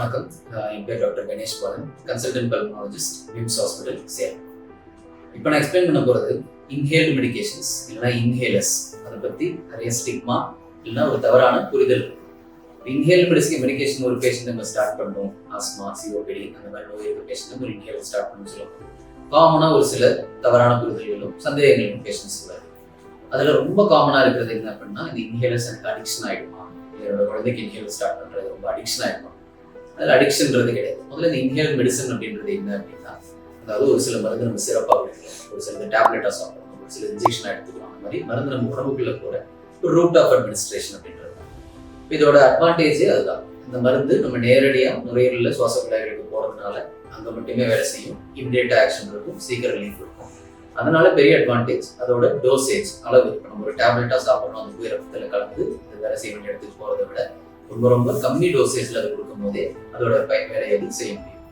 வணக்கம். என் பேர் doctor Ganesh Balan consultant pulmonologist VIMS hospital Salem. இப்போ நான் எக்ஸ்பிளைன் பண்ண போகிறது இன்ஹேல்டு மெடிகேஷன்ஸ் இல்லைனா இன்ஹேலர்ஸ் அதை பற்றி நிறைய ஸ்டிக்மா இல்லைனா ஒரு தவறான புரிதல். இன்ஹேல் மெடிசின் மெடிகேஷன் ஒரு பேஷண்ட் நம்ம ஸ்டார்ட் பண்ணுறோம் ஆஸ்மா சிஓபிடி அந்த மாதிரி நோய் இருக்க பேஷண்ட் ஒரு இன்ஹேல் ஸ்டார்ட் பண்ணணும் சொல்லுவோம். காமனாக ஒரு சில தவறான புரிதல்களும் சந்தேகங்களும் பேஷண்ட்ஸ் வருது அதில் ரொம்ப காமனாக இருக்கிறது என்ன அப்படின்னா இந்த இன்ஹேலர்ஸ் எனக்கு அடிக்ஷன் ஆகிடுமா என்னோட குழந்தைக்கு இன்ஹேலர் ஸ்டார்ட் பண்ணுறது ரொம்ப அடிக்ஷன் ஆகிடுமா அதில் அடிக்ஷன்ன்றது கிடையாது. முதல்ல இந்த இன்ஹேல் மெடிசன் அப்படின்றது என்ன அப்படின்னா அதாவது ஒரு சில மருந்து நம்ம சிறப்பாக குடிக்கலாம். ஒரு சில டேப்லெட்டாக சாப்பிடணும். ஒரு சில இன்ஜெக்ஷனாக எடுத்துக்கலாம். அந்த மாதிரி மருந்து நம்ம உடம்புக்குள்ள போகிற ஒரு ரூட் ஆஃப் அட்மினிஸ்ட்ரேஷன் அப்படின்றது இதோட அட்வான்டேஜே அதுதான். இந்த மருந்து நம்ம நேரடியாக நுரையீரலில் சுவாச குழாய்களுக்கு போகிறதுனால அங்கே மட்டுமே வேலை செய்யும். இமிடியேட் ஆக்ஷன் இருக்கும். சீக்கிரம் ரிலீஃப் இருக்கும். அதனால பெரிய அட்வான்டேஜ் அதோட டோசேஜ் அளவு. இப்போ நம்ம ஒரு டேப்லெட்டாக சாப்பிடணும். அந்த போய் ரத்தத்தில் கலந்து இந்த வேலை செய்ய வேண்டிய இடத்துக்கு போகிறத விட ரொம்ப ரொம்ப கம்மி டோசேஜில் அதை கொடுக்கும் போதே அதோட பயன் வேலையை எதுவும் செய்ய முடியும்.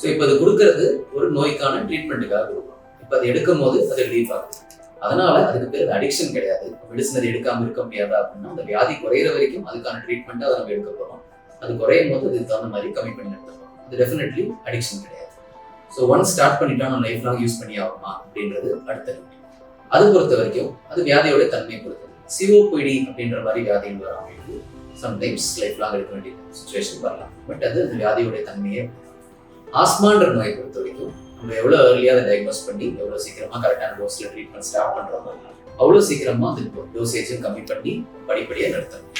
ஸோ இப்போ அது கொடுக்கறது ஒரு நோய்க்கான ட்ரீட்மெண்ட்டுக்காக கொடுக்கும். இப்போ அது எடுக்கும் போது அது ரிலீஃப் ஆகுது. அதனால அதுக்கு பேர் அடிக்ஷன் கிடையாது. மெடிசன் அது எடுக்காமல் இருக்க முடியாதா அப்படின்னா அந்த வியாதி குறையிற வரைக்கும் அதுக்கான ட்ரீட்மெண்ட்டை அதை நம்ம எடுக்க போகிறோம் அது குறையும் போது அதுக்கு தகுந்த மாதிரி கம்மி பண்ணி எடுத்துக்கிறோம் அது டெஃபினெட்லி அடிக்ஷன் கிடையாது. ஸோ ஒன் ஸ்டார்ட் பண்ணிட்டா நான் லைஃப் லாங் யூஸ் பண்ணி ஆகுமா அப்படின்றது அடுத்த அது பொறுத்த வரைக்கும் அது வியாதியோட தன்மையை பொறுத்தது. சிஓபிடி அப்படின்ற மாதிரி வியாதிகள் வரவங்களுக்கு சம்டைம்ஸ் லைஃப் லாங் எடுக்க வேண்டிய சுச்சுவேஷன் வரலாம். பட் அது அந்த வியாதியோடைய தன்மையே ஆஸ்மான்ற நோயை பொறுத்த வரைக்கும் நம்ம எவ்வளோ ஏர்லியாக அதை டயக்னோஸ் பண்ணி எவ்வளோ சீக்கிரமாக கரெக்டான டோஸில் ட்ரீட்மெண்ட் ஸ்டார்ட் பண்ணுறோமோ அவ்வளோ சீக்கிரமாக அது டோசேஜும் கம்மி பண்ணி படிப்படியாக நிறுத்தணும்.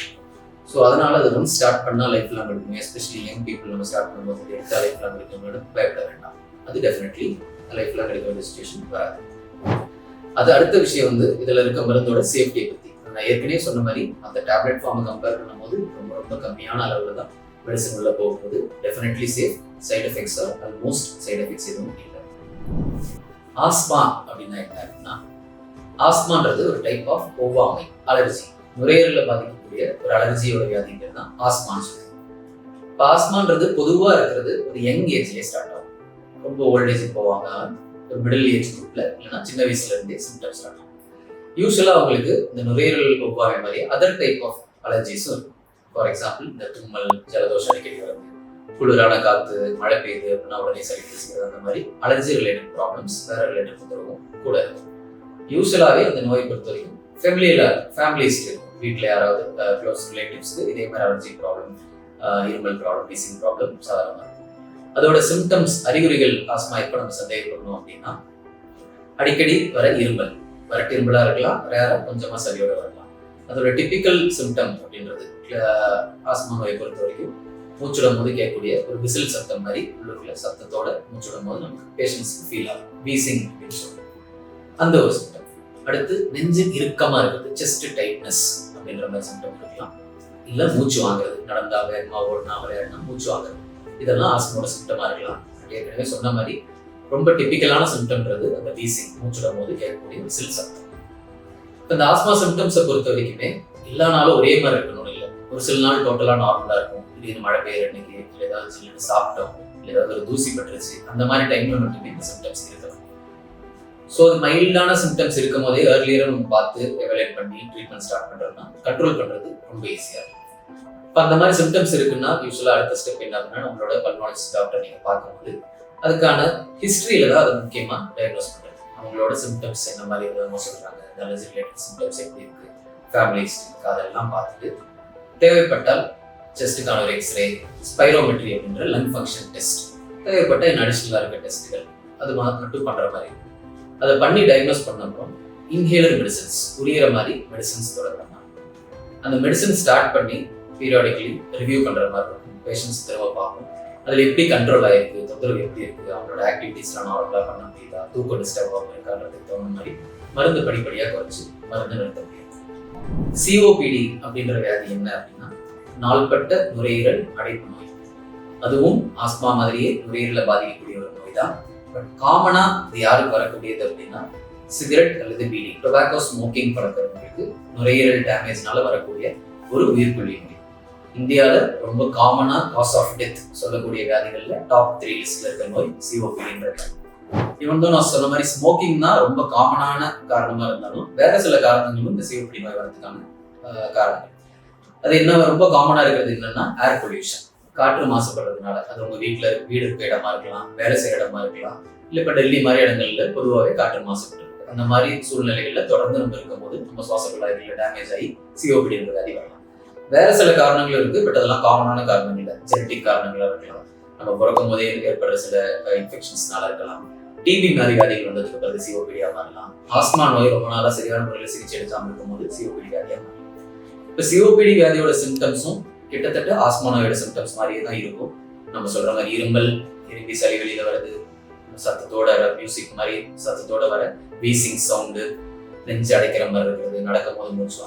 ஸோ அதனால அது ஒன்ஸ் ஸ்டார்ட் பண்ணால் லைஃப் லாங் எடுக்கும் எஸ்பெஷலி யங் பீப்புள் நம்ம ஸ்டார்ட் பண்ணும்போது எடுத்தால் லைஃப் லாங் எடுக்கணும்னு பயப்பட வேண்டாம். அது டெஃபினெட்லி லைஃப் லாங் எடுக்க வேண்டிய சுச்சுவேஷன் வராது. அது அடுத்த விஷயம் வந்து இதில் இருக்க மருந்தோட சேஃப்டியை நான் ஏற்கனவே சொன்ன மாதிரி அந்த டேப்லெட் ஃபார்மை கம்பேர் பண்ணும்போது ரொம்ப ரொம்ப கம்மியான அளவில் தான் மெடிசன் உள்ள போகும்போது definitely safe side effects almost side effects எதுவும் இல்லை. ஆஸ்மா அப்படின்னா என்ன அப்படின்னா ஆஸ்மான்றது ஒரு டைப் ஆஃப் ஒவ்வாமை அலர்ஜி நுரையீரலில் பாதிக்கக்கூடிய ஒரு அலர்ஜியோட வியாதிங்கிறது தான் ஆஸ்மான்னு இப்போ ஆஸ்மான்றது பொதுவாக இருக்கிறது ஒரு யங் ஏஜ்லேயே ஸ்டார்ட் ஆகும். ரொம்ப ஓல்ட் ஏஜ் போவாங்க. ஒரு மிடில் ஏஜ் குரூப்பில் இல்லைன்னா சின்ன வயசுல இருந்தே சிம்டம்ஸ் ஸ்டார்ட் ஆகும். யூஸ்வலாக அவங்களுக்கு இந்த நுரையீரல் ஒவ்வாமை மாதிரி அதர் டைப் ஆஃப் அலர்ஜிஸும் இருக்கும். ஃபார் எக்ஸாம்பிள் இந்த தும்மல் ஜலதோஷம் அடிக்கடி வருது குளிரான காற்று மழை பெய்யுது அப்படின்னா உடனே சளி பிடிச்சிக்கிறது அந்த மாதிரி அலர்ஜி ரிலேட்டட் ப்ராப்ளம்ஸ் வேற ரிலேட்டட் தொந்தரவும் கூட இருக்கும் யூஸ்வலாகவே அந்த நோயை பொறுத்த வரைக்கும் ஃபெமிலியில் ஃபேமிலிஸ்க்கு இருக்கும். வீட்டில் யாராவது க்ளோஸ் ரிலேட்டிவ்ஸ்க்கு இதே மாதிரி அலர்ஜி ப்ராப்ளம் இருமல் ப்ராப்ளம் பீசிங் ப்ராப்ளம் சாதாரணமாக இருக்கும். அதோட சிம்டம்ஸ் அறிகுறிகள் ஆஸ்மா எப்போ நம்ம சந்தேகப்படணும் அப்படின்னா அடிக்கடி வர இருமல். வரட்டு இருமலாக இருக்கலாம். ரேராக கொஞ்சமாக சளியோட வரலாம். அதோட டிப்பிக்கல் சிம்டம் அப்படின்றது ஆஸ்மா நோயை பொறுத்த வரைக்கும் மூச்சுடும் போது கேட்கக்கூடிய ஒரு விசில் சத்தம் மாதிரி உள்ளுக்குள்ள சத்தத்தோட மூச்சுடும் போது நமக்கு பேஷன்ஸ்க்கு ஃபீல் ஆகும். வீசிங் அப்படின்னு சொல்லுவோம் அந்த ஒரு சிம்டம் அடுத்து நெஞ்சு இறுக்கமா இருக்குது செஸ்ட் டைட்னஸ் அப்படின்ற மாதிரி சிம்டம் இருக்கலாம். இல்ல மூச்சு வாங்குறது நடந்தா வேகமா ஓடினா விளையாடினா மூச்சு வாங்குறது. இதெல்லாம் ஆஸ்மோட சிம்டமா இருக்கலாம். ஏற்கனவே சொன்ன மாதிரி ரொம்ப டிப்பிக்கலான சிம்டம்ன்றது அந்த வீசிங் மூச்சுடும் போது கேட்கக்கூடிய சில் சத்தம் இப்போ இந்த ஆஸ்மா சிம்டம்ஸை பொறுத்த வரைக்குமே எல்லா நாளும் ஒரே மாதிரி இருக்கணும் இல்லை. ஒரு சில நாள் டோட்டலா நார்மலா இருக்கும். திடீர்னு மழை பெய்யுற இன்னைக்கு இல்லை ஏதாவது சில்லுன்னு சாப்பிட்டோம் இல்லை ஏதாவது ஒரு தூசி பட்டுருச்சு அந்த மாதிரி டைம்ல மட்டுமே இந்த சிம்டம்ஸ் இருக்கணும். ஸோ அது மைல்டான சிம்டம்ஸ் இருக்கும் போதே ஏர்லியராக நம்ம பார்த்து எவலேட் பண்ணி ட்ரீட்மெண்ட் ஸ்டார்ட் பண்ணுறோம்னா கண்ட்ரோல் பண்ணுறது ரொம்ப ஈஸியாக இருக்கும். இப்போ அந்த மாதிரி சிம்டம்ஸ் இருக்குன்னா யூஸ்வலாக அடுத்த ஸ்டெப் என்ன அப்படின்னா நம்மளோட பல்மாலஜிஸ்ட் டாக்டர் நீங்கள் பார்க்கும்போது அதுக்கான ஹிஸ்ட்ரியில தான் அதை முக்கியமாக டயக்னோஸ் பண்ணுறது அவங்களோட சிம்டம்ஸ் என்ன மாதிரி விதமாக சொல்கிறாங்க அலர்ஜி ரிலேட்டட் சிம்டம்ஸ் எப்படி இருக்கு? ஃபேமிலி ஹிஸ்ட்ரி அதெல்லாம் பார்த்துட்டு தேவைப்பட்டால் செஸ்ட்டுக்கான ஒரு எக்ஸ்ரே ஸ்பைரோமெட்ரி அப்படின்ற லங் ஃபங்க்ஷன் டெஸ்ட் தேவைப்பட்ட என் அடிஷ்னலாக இருக்க டெஸ்ட்டுகள் அது மட்டும் பண்ணுற மாதிரி இருக்கும். அதை பண்ணி டயக்னோஸ் பண்ணப்பறம் இன்ஹேலர் மெடிசன்ஸ் புரியிற மாதிரி மெடிசன்ஸ் தொடர்றாங்க அந்த மெடிசன் ஸ்டார்ட் பண்ணி பீரியாடிக்கலி ரிவ்யூ பண்ணுற மாதிரி இருக்கும். பேஷண்ட்ஸ் திரும்ப பார்ப்போம். அதில் எப்படி கண்ட்ரோல் ஆயிருக்கு? தொந்தரவு எப்படி இருக்குது அவங்களோட ஆக்டிவிட்டீஸ்லாம் நார்மலாக பண்ண முடியுதா? தூக்கம் டிஸ்டர்ப் ஆகும் இருக்கான்றதுக்கு தகுந்த மாதிரி மருந்து படிப்படியாக குறைச்சி மருந்து நிறுத்த முடியும். சிஓபிடி அப்படின்ற வியாதி என்ன அப்படின்னா நாள்பட்ட நுரையீரல் அடைப்பு நோய். அதுவும் ஆஸ்மா மாதிரியே நுரையீரலை பாதிக்கக்கூடிய ஒரு நோய் தான் பட் காமனாக இது யாருக்கு வரக்கூடியது அப்படின்னா சிகரெட் அல்லது பீடி டொபாக்கோ ஸ்மோக்கிங் பழக்கிறவங்களுக்கு நுரையீரல் டேமேஜ்னால வரக்கூடிய ஒரு உயிர்கொல்லி நோய். இந்தியாவில் ரொம்ப காமனாக காஸ் ஆஃப் டெத் சொல்லக்கூடிய வியாதிகளில் டாப் த்ரீ லிஸ்ட்ல இருக்க நோய் சிஓபிடின்றது இவன் தான் நான் சொன்ன மாதிரி ஸ்மோக்கிங் தான் ரொம்ப காமனான காரணமா இருந்தாலும் வேற சில காரணங்களும் இந்த சிஓபிடி நோய் வரதுக்கான காரணங்கள் அது என்ன ரொம்ப காமனா இருக்கிறது என்னன்னா ஏர் பொல்யூஷன் காற்று மாசுபடுறதுனால அது உங்க வீட்டுல வீடு இருக்க இடமா இருக்கலாம் வேலை செய்யற இடமா இருக்கலாம் இல்ல இப்ப டெல்லி மாதிரி இடங்கள்ல பொதுவாகவே காற்று மாசுபட்டு அந்த மாதிரி சூழ்நிலைகள்ல தொடர்ந்து நம்ம இருக்கும்போது நம்ம சுவாச குழாய்கள்ல டேமேஜ் ஆகி சிஓபிடி என்பது அதிகம் வேற சில காரணங்கள் இருக்கு பட் அதெல்லாம் காமனான காரணங்கள் இல்லை. ஜெனட்டிக் காரணங்களா இருக்கலாம். நம்ம பிறக்கும் போதே ஏற்படுற சில இன்ஃபெக்ஷன்ஸ்னால இருக்கலாம். டிபி மாதிரி வியாதிகள் வந்ததுக்கு பிறகு சிஓபிடியா மாறலாம். ஆஸ்மா நோய் ரொம்ப நாளா சரியான முறையில் சிகிச்சை எடுக்காம இருக்கும்போது சிஓபிடி வியாதியா மாறலாம் இப்போ சிஓபிடி வியாதியோட சிம்டம்ஸும் கிட்டத்தட்ட ஆஸ்மா நோயோட சிம்டம்ஸ் மாதிரியே தான் இருக்கும். நம்ம சொல்ற மாதிரி இருமல் இரும்பி சளி வெளியில வருது சத்தத்தோட மியூசிக் மாதிரி சத்தத்தோட வர வீசிங் சவுண்டு நெஞ்சு அடைக்கிற மாதிரி இருக்கிறது நடக்கும் போது மூச்சு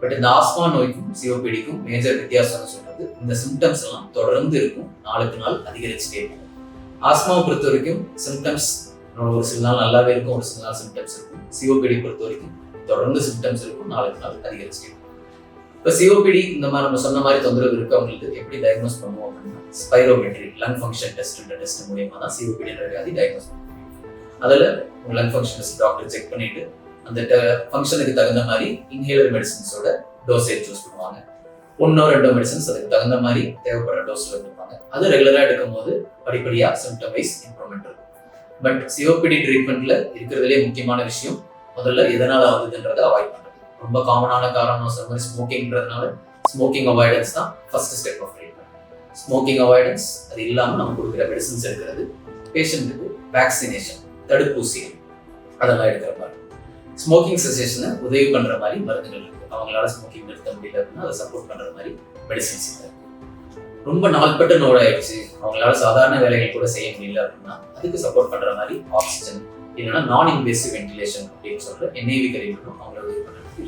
பட் இந்த ஆஸ்மா நோய்க்கும் சிஓபிடிக்கும் மேஜர் வித்தியாசம்னு சொல்றது இந்த சிம்டம்ஸ் எல்லாம் தொடர்ந்து இருக்கும். நாளுக்கு நாள் அதிகரிச்சுட்டே இருக்கும். ஆஸ்மாவை பொறுத்த வரைக்கும் சிம்டம்ஸ் ஒரு சில நாள் நல்லாவே இருக்கும் ஒரு சில நாள் சிம்டம்ஸ் இருக்கும். சிஓபிடி பொறுத்த வரைக்கும் தொடர்ந்து சிம்டம்ஸ் இருக்கும் நாளுக்கு நாள் அதிகரிச்சுட்டே இருக்கும். இப்போ சிஓபிடி இந்த மாதிரி நம்ம சொன்ன மாதிரி தொந்தரவு இருக்கு அவங்களுக்கு எப்படி டயக்னோஸ் பண்ணுவோம் அப்படின்னா spirometry lung function test test மூலியமா தான் சிஓபிடின்ற வியாதி டயக்னோஸ் பண்ணுவோம். அதில் உங்கள் lung function test doctor check பண்ணிட்டு அந்த ஃபங்க்ஷனுக்கு தகுந்த மாதிரி இன்ஹேலர் மெடிசின்ஸோட டோஸேஜ் சூஸ் பண்ணுவாங்க. ஒன்னோ ரெண்டோ மெடிசன்ஸ் அதுக்கு தகுந்த மாதிரி தேவைப்படுற டோஸில் எடுப்பாங்க அது ரெகுலராக எடுக்கும் போது படிப்படியாக சிம்டம் வைஸ் இம்ப்ரூவ்மெண்ட் இருக்கும் பட் சிஓபிடி ட்ரீட்மெண்ட்ல இருக்கிறதுலே முக்கியமான விஷயம் முதல்ல எதனால ஆகுதுன்றதை அவாய்ட் பண்ணுறது ரொம்ப காமனான காரணம் சொன்ன மாதிரி ஸ்மோக்கிங்ன்றதுனால ஸ்மோக்கிங் அவாய்டன்ஸ் தான் first step of treatment smoking avoidance அது இல்லாமல் நம்ம கொடுக்குற மெடிசன்ஸ் எடுக்கிறது பேஷண்ட்டுக்கு வேக்சினேஷன் தடுப்பூசிகள் அதெல்லாம் எடுக்கிற மாதிரி. ஸ்மோக்கிங் செசேஷனை உதவி பண்ற மாதிரி மருந்துகள் இருக்கு. அவங்களால ஸ்மோக்கிங் நிறுத்த முடியல அப்படின்னா அதை சப்போர்ட் பண்ற மாதிரி மெடிசின்ஸ் இருக்கு. ரொம்ப நாள்பட்ட நோடாயிடுச்சு அவங்களால சாதாரண வேலைகள் கூட செய்ய முடியல அப்படின்னா அதுக்கு சப்போர்ட் பண்ற மாதிரி ஆக்சிஜன் இல்லைன்னா நான் இன்வேசிவ் வென்டிலேஷன் அப்படின்னு சொல்ற என்ஐவி கருவிகளும் அவங்கள உதவி பண்றதுக்கு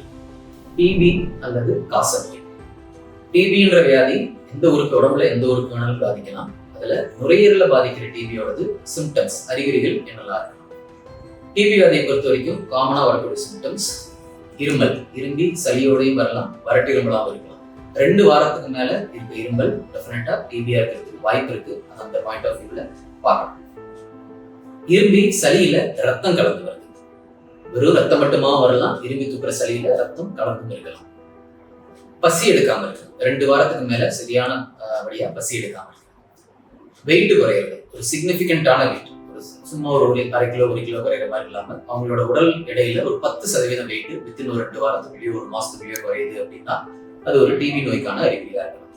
டிபி அல்லது காசநோய். டிபின்ற வியாதி எந்த உறுப்பு உடம்புல எந்த உறுப்பு வேணாலும் பாதிக்கலாம். அதுல நுரையீரலை பாதிக்கிற டிபியோடது சிம்டம்ஸ் அறிகுறிகள் என்னெல்லாம் இருக்கு? டிபி வியாதியை பொறுத்த வரைக்கும் காமனா வரக்கூடிய சிம்டம்ஸ் இருமல் இரும்பி சளியோடையும் வரலாம் வரட்டு இருமலாகவும் இருக்கலாம். ரெண்டு வாரத்துக்கு மேல இருக்க இருமல் டெஃபினட்டா டிபியா இருக்கிறதுக்கு வாய்ப்பு இருக்கு. அந்த பாயிண்ட் ஆஃப் வியூல பார்க்கணும் இரும்பி சளியில ரத்தம் கலந்து வருது. வெறும் ரத்தம் மட்டுமா வரலாம் இரும்பி தூக்குற சளியில ரத்தம் கலந்து இருக்கலாம். பசி எடுக்காம இருக்கு ரெண்டு வாரத்துக்கு மேல சரியான வழியா பசி எடுக்காம இருக்கு வெயிட் குறையிறது. ஒரு சிக்னிபிகண்டான வெயிட் சும்மா ஒரு அரை கிலோ ஒரு கிலோ குறையிற மாதிரி இல்லாம அவங்களோட உடல் எடையில ஒரு பத்து சதவீதம் வெயிட் வித்தின் ஒரு ரெண்டு வாரத்துக்குள்ளேயோ ஒரு மாசத்துக்குள்ளேயோ குறையுது அப்படின்னா அது ஒரு டிபி நோய்க்கான அறிகுறியா இருக்கலாம்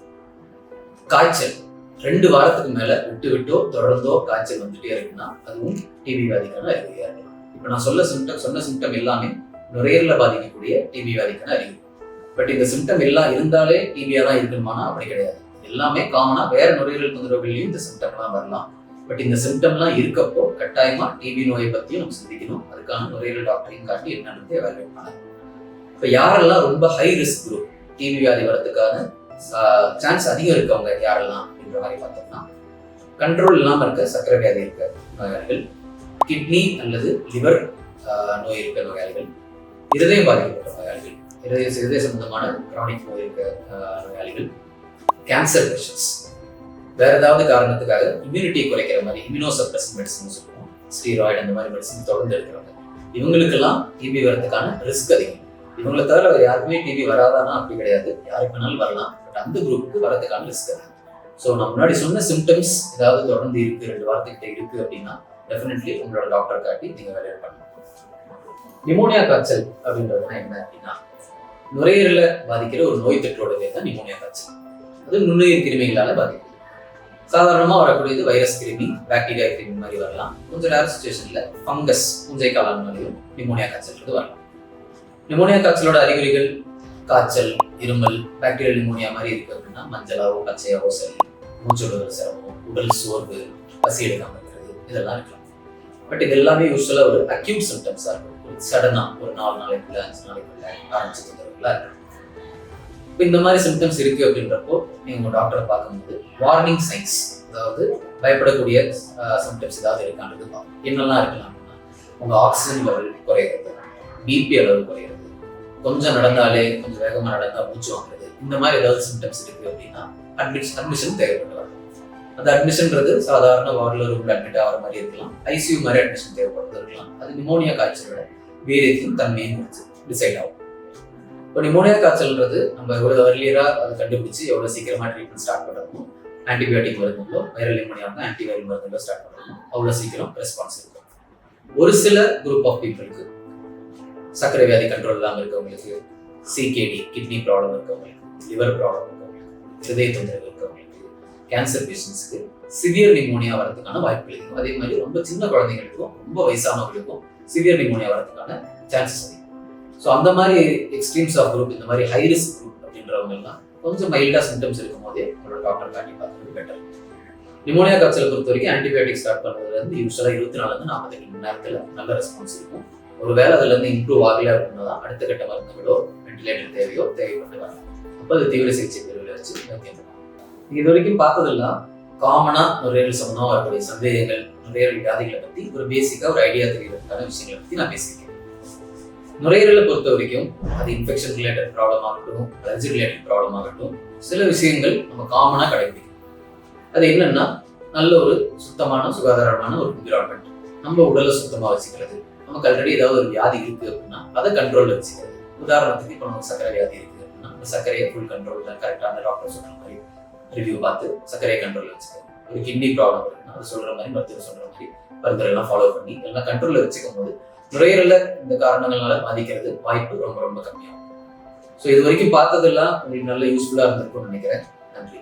காய்ச்சல் ரெண்டு வாரத்துக்கு மேல விட்டு விட்டோ தொடர்ந்தோ காய்ச்சல் வந்துட்டே இருக்குன்னா அதுவும் டிபி வியாதிக்கான அறிகுறியா இருக்கலாம் இப்ப நான் சொல்ல சிம்டம் சொன்ன சிம்டம் எல்லாமே நுரையீரல பாதிக்கக்கூடிய டிபி வியாதிக்கான அறிகுறி. பட் இந்த சிம்டம் எல்லாம் இருந்தாலே டிபியா தான் இருக்கணுமானா அப்படி கிடையாது. எல்லாமே காமனா வேற நுரையீரல் தொந்தரவுகளையும் இந்த சிம்டம்லாம் வரலாம். பட் இந்த சிம்டம்லாம் இருக்கப்போ கட்டாயமா டிபி நோயை பத்தியும் நம்ம சிந்திக்கணும். அதுக்கான நுரையீரல் டாக்டரையும் காட்டி என்னன்னு எவாலுவேட் பண்ணலாம். இப்போ யாரெல்லாம் ரொம்ப ஹை ரிஸ்க் குரூப் டிபி வியாதி வரதுக்கான சான்ஸ் அதிகம் இருக்கவங்க யாரெல்லாம் அப்படின்ற மாதிரி பார்த்தோம்னா கண்ட்ரோல் இல்லாமல் இருக்க சக்கரை வியாதி இருக்க நோயாளிகள் கிட்னி அல்லது லிவர் நோய் இருக்க நோயாளிகள் இருதயம் பாதிக்கப்பட்ட நோயாளிகள் இருதய இருதய சம்பந்தமான கிரானிக் நோய் இருக்க நோயாளிகள் கேன்சர் பேஷன்ஸ் வேற ஏதாவது காரணத்துக்காக இம்யூனிட்டியை குறைக்கிற மாதிரி இம்யூனோசப்ரஸன் மெடிசன் சொல்லுவோம். ஸ்டீராய்டு அந்த மாதிரி மெடிசன் தொடர்ந்து எடுக்கிறவங்க. இவங்களுக்கெல்லாம் டிபி வரதுக்கான ரிஸ்க் அதிகம். இவங்களை தவிர வேற யாருக்குமே டிபி வராதானா? அப்படி கிடையாது. யாருக்கு வேணாலும் வரலாம். பட் அந்த குரூப்புக்கு வரதுக்கான ரிஸ்க் அதிகம். ஸோ நான் முன்னாடி சொன்ன சிம்டம்ஸ் ஏதாவது தொடர்ந்து இருக்கு ரெண்டு வாரத்துக்கிட்ட இருக்கு அப்படின்னா டெஃபினெட்லி உங்களோட டாக்டர் காட்டி நீங்க வேலையை பண்ணணும். நிமோனியா காய்ச்சல் அப்படின்றதுனா என்ன அப்படின்னா நுரையீரல பாதிக்கிற ஒரு நோய் தொற்றோட பேர் தான் நிமோனியா காய்ச்சல். அது நுண்ணுயிர் கிருமிகளால் பாதிக்கும் சாதாரணமா வரக்கூடியது வைரஸ் கிருமி பாக்டீரியா கிருமி மாதிரி வரலாம். கொஞ்சம் ரேர் சுச்சுவேஷனில் ஃபங்கஸ் பூஞ்சை காளான் மாதிரியும் நிமோனியா காய்ச்சல் வரலாம். நிமோனியா காய்ச்சலோட அறிகுறிகள் காய்ச்சல் இருமல் பாக்டீரியல் நிமோனியா மாதிரி இருக்கு அப்படின்னா மஞ்சளாவோ பச்சையாவோ சரி மூச்சு சிரமம் உடல் சோர்வு பசி எடுக்காமல் இருக்கிறது இதெல்லாம் இருக்கலாம். பட் இது எல்லாமே யூஸ்வலாக ஒரு அக்யூட் சிம்டம்ஸாக இருக்கும். ஒரு சடனா ஒரு நாலு நாளைக்குள்ள அஞ்சு நாளைக்குள்ள ஆரம்பிச்சு தொந்தரவுகளாக இருக்கும் இப்போ இந்த மாதிரி சிம்டம்ஸ் இருக்கு அப்படின்றப்போ நீங்கள் உங்கள் டாக்டரை பார்க்கும்போது வார்னிங் சைன்ஸ் அதாவது பயப்படக்கூடிய சிம்டம்ஸ் ஏதாவது இருக்கான்றது பார்க்கணும். என்னெல்லாம் இருக்கலாம் அப்படின்னா உங்கள் ஆக்சிஜன் லெவல் குறையிறது பிபி அளவு குறையிறது கொஞ்சம் நடந்தாலே கொஞ்சம் வேகமாக நடந்தால் மூச்சு வாங்குறது இந்த மாதிரி ஏதாவது சிம்டம்ஸ் இருக்குது அப்படின்னா அட்மிஷன் அட்மிஷன் தேவைப்பட்டு அந்த அட்மிஷன்ன்றது சாதாரண வார்டில் ரூம்ல அட்மிட் ஆகிற மாதிரி இருக்கலாம். ஐசியூ மாதிரி அட்மிஷன் தேவைப்படுறது இருக்கலாம். அது நிமோனியா காய்ச்சலோட வீரியத்தையும் தன்மையும் குறித்து டிசைட் ஆகும். இப்போ நிமோனியா காய்ச்சல்ன்றது நம்ம எவ்வளோ அர்லியராக அதை கண்டுபிடிச்சு எவ்வளோ சீக்கிரமா ட்ரீட்மெண்ட் ஸ்டார்ட் பண்ணுறோம் ஆன்டிபயோட்டிக் மருந்துகளோ வைரல் நிமோனியா வந்து ஆன்டிவைரல் மருந்துகளோ ஸ்டார்ட் பண்ணுறோம் அவ்வளோ சீக்கிரம் ரெஸ்பான்ஸ் இருக்கும். ஒரு சில குரூப் ஆஃப் பீப்புளுக்கு சர்க்கரை வியாதி கண்ட்ரோல் இல்லாமல் இருக்கவங்களுக்கு சிகேடி கிட்னி ப்ராப்ளம் இருக்கவங்களுக்கு லிவர் ப்ராப்ளம் இருக்கவங்களுக்கு இதய தொந்தரவு இருக்கவங்களுக்கு கேன்சர் பேஷண்ட்ஸுக்கு சிவியர் நிமோனியா வரதுக்கான வாய்ப்புகள் இருக்கும். அதே மாதிரி ரொம்ப சின்ன குழந்தைங்களுக்கும் ரொம்ப வயசானவங்களுக்கும் சிவியர் நிமோனியா வரதுக்கான சான்சஸ் அதிகம். ஸோ அந்த மாதிரி எக்ஸ்ட்ரீம்ஸ் ஆஃப் குரூப் இந்த மாதிரி ஹை ரிஸ்க் குரூப் அப்படின்றவங்கலாம் கொஞ்சம் மைல்டாக சிம்டம்ஸ் இருக்கும் போதே உங்களோட டாக்டர் காட்டி பார்க்கறது பெட்டர் நிமோனியா காய்ச்சலை பொறுத்த வரைக்கும் ஆன்டிபயோட்டிக் ஸ்டார்ட் பண்ணுறதுலேருந்து யூஸ்வலாக இருபத்தி நாலுலேருந்து நாற்பத்தி மணி நேரத்தில் நல்ல ரெஸ்பான்ஸ் இருக்கும். ஒருவேளை அதுல அதுலேருந்து இம்ப்ரூவ் ஆகல அப்படின்னா தான் அடுத்த கட்ட மருந்துகளோ வென்டிலேட்டர் தேவையோ தேவைப்பட்டு வரலாம் அப்போ அது தீவிர சிகிச்சை பிரிவில் வச்சு வைக்கணும் இது வரைக்கும் பார்த்ததெல்லாம் ஒரு நுரையீரல் சம்பந்தமா வரக்கூடிய சந்தேகங்கள் நுரையீரல் வியாதிகளை பற்றி ஒரு பேசிக்காக ஒரு ஐடியா தெரியறதுக்கான விஷயங்களை பற்றி நான் பேசியிருக்கேன். நுரையீரலை பொறுத்த வரைக்கும் அது இன்ஃபெக்ஷன் ரிலேட்டட் ப்ராப்ளம் ஆகட்டும் அலர்ஜி ரிலேட்டட் ப்ராப்ளம் ஆகட்டும் சில விஷயங்கள் நம்ம காமனாக கடைபிடிக்கும் அது என்னன்னா நல்ல ஒரு சுத்தமான சுகாதாரமான ஒரு என்விரான்மெண்ட் நம்ம உடலை சுத்தமாக வச்சுக்கிறது. நமக்கு ஆல்ரெடி ஏதாவது ஒரு வியாதி இருக்குது அப்படின்னா அதை கண்ட்ரோலில் வச்சுக்கிறது. உதாரணத்துக்கு இப்போ நமக்கு சர்க்கரை வியாதி இருக்குது அப்படின்னா அந்த சர்க்கரையை ஃபுல் கண்ட்ரோல்ல கரெக்டான டாக்டர் சொல்கிற மாதிரி ரிவ்யூ பார்த்து சர்க்கரையை கண்ட்ரோலில் வச்சுக்கிறது. ஒரு கிட்னி ப்ராப்ளம் இருக்குன்னா அது சொல்கிற மாதிரி மருத்துவர் சொல்கிற மாதிரி மருத்துவரெல்லாம் ஃபாலோ பண்ணி எல்லாம் கண்ட்ரோலில் வச்சுக்கும் போது நுரையீரல இந்த காரணங்களால பாதிக்கிறது வாய்ப்பு ரொம்ப ரொம்ப கம்மியாகும். ஸோ இது வரைக்கும் பார்த்ததெல்லாம் உங்களுக்கு நல்ல யூஸ்ஃபுல்லாக இருந்திருக்கும்னு நினைக்கிறேன். நன்றி.